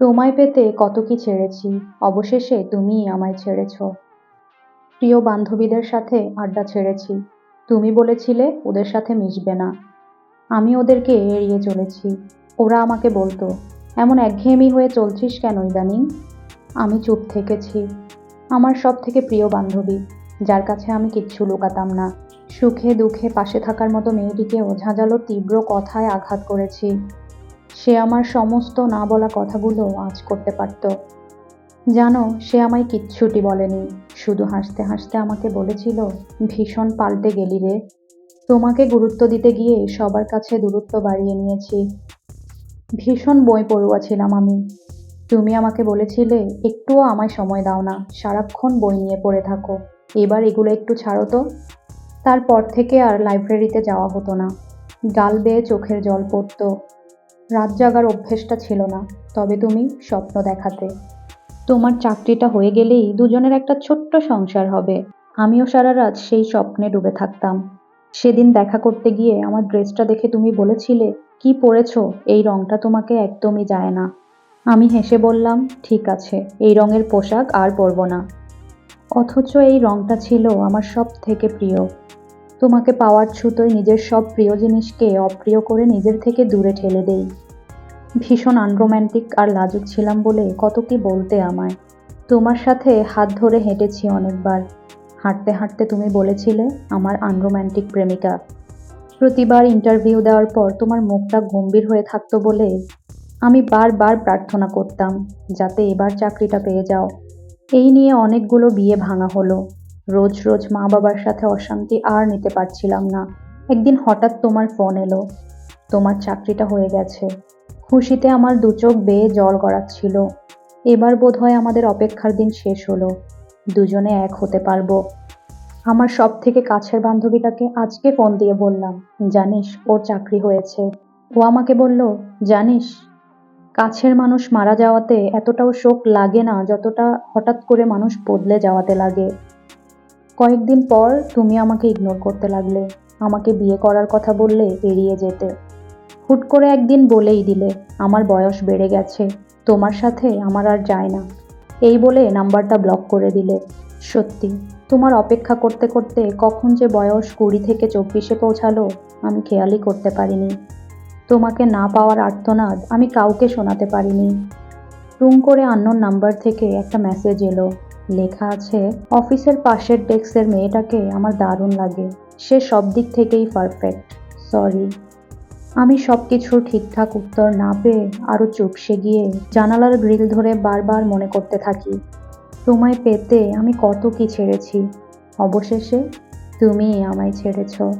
তোমায় পেতে কত কি ছেড়েছি, অবশেষে তুমিই আমায় ছেড়েছ। প্রিয় বান্ধবীদের সাথে আড্ডা ছেড়েছি, তুমি বলেছিলে ওদের সাথে মিশবে না। আমি ওদেরকে এড়িয়ে চলেছি, ওরা আমাকে বলতো, এমন একঘেয়েমি হয়ে চলছিস কেন ইদানিং? আমি চুপ থেকেছি, আমার সব থেকে প্রিয় বান্ধবী, যার কাছে আমি কিচ্ছু লুকাতাম না। সুখে দুঃখে পাশে থাকার মতো মেয়েটিকে ঝাঁঝালো তীব্র কথায় আঘাত করেছি। সে আমার সমস্ত না বলা কথাগুলো আজ করতে পারত। জানো, সে আমায় কিচ্ছুটি বলেনি। শুধু হাসতে হাসতে আমাকে বলেছিল, ভীষণ পাল্টে গেলি রে। তোমাকে গুরুত্ব দিতে গিয়ে সবার কাছে দূরত্ব বাড়িয়ে নিয়েছি। ভীষণ বই পড়ুয়া ছিলাম আমি। তুমি আমাকে বলেছিলে, একটুও আমায় সময় দাও না, সারাক্ষণ বই নিয়ে পড়ে থাকো। এবার এগুলো একটু ছাড়ো তো। তারপর থেকে আর লাইব্রেরিতে যাওয়া হতো না। গাল বেয়ে চোখের জল পড়তো। রাত জাগার অভ্যেসটা ছিল না, তবে তুমি স্বপ্ন দেখাতে। তোমার চাকরিটা হয়ে গেলেই দুজনের একটা ছোট্ট সংসার হবে। আমিও সারা রাত সেই স্বপ্নে ডুবে থাকতাম। সেদিন দেখা করতে গিয়ে আমার ড্রেসটা দেখে তুমি বলেছিলে, কি পরেছো? এই রংটা তোমাকে একদমই যায় না। আমি হেসে বললাম, ঠিক আছে, এই রঙের পোশাক আর পরব না। অথচ এই রংটা ছিল আমার সব থেকে প্রিয়। তোমাকে পাওয়ার ছুতোয় নিজের সব প্রিয় জিনিসকে অপ্রিয় করে নিজের থেকে দূরে ঠেলে দেই। ভীষণ আনরোম্যান্টিক আর লাজুক ছিলাম বলে কত কি বলতে আমায়। তোমার সাথে হাত ধরে হেঁটেছি অনেকবার। হাঁটতে হাঁটতে তুমি বলেছিলে আমার আনরোম্যান্টিক প্রেমিকা। প্রতিবার ইন্টারভিউ দেওয়ার পর তোমার মুখটা গম্ভীর হয়ে থাকতো বলে আমি বারবার প্রার্থনা করতাম, যাতে এবার চাকরিটা পেয়ে যাও। এই নিয়ে অনেকগুলো বিয়ে ভাঙা হলো। রোজ রোজ মা বাবার সাথে অশান্তি আর নিতে পারছিলাম না। একদিন হঠাৎ তোমার ফোন এলো। তোমার চাকরিটা হয়ে গেছে। খুশিতে আমার দু চোখ বেয়ে জল গড়াচ্ছিল। এবার বোধহয় আমাদের অপেক্ষার দিন শেষ হলো। দুজনে এক হতে পারব। আমার সব থেকে কাছের বান্ধবীটাকে আজকে ফোন দিয়ে বললাম, জানিস, ওর চাকরি হয়েছে। ও আমাকে বলল, জানিস, কাছের মানুষ মারা যাওয়াতে এতটাও শোক লাগে না, যতটা হঠাৎ করে মানুষ বদলে যাওয়াতে লাগে। কয়েকদিন পর তুমি আমাকে ইগনোর করতে লাগলে। আমাকে বিয়ে করার কথা বললে এড়িয়ে যেতে। হুট করে একদিন বলেই দিলে, আমার বয়স বেড়ে গেছে, তোমার সাথে আমার আর যায় না। এই বলে নাম্বারটা ব্লক করে দিলে। সত্যি, তোমার অপেক্ষা করতে করতে কখন যে বয়স কুড়ি থেকে চব্বিশে পৌঁছালো, আমি খেয়ালই করতে পারিনি। তোমাকে না পাওয়ার আর্তনাদ আমি কাউকে শোনাতে পারিনি। টুং করে আন্নোর নাম্বার থেকে একটা মেসেজ এলো। লেখা আছে, অফিসের পাশের ডেস্কের মেয়েটাকে আমার দারুণ লাগে। সে সব দিক থেকেই পারফেক্ট সরি আমি সব কিছুর ঠিকঠাক উত্তর না পেয়ে আরও চুপসে গিয়ে জানালার গ্রিল ধরে বারবার মনে করতে থাকি। তোমায় পেতে আমি কত কি ছেড়েছি? অবশেষে তুমিই আমায় ছেড়েছো।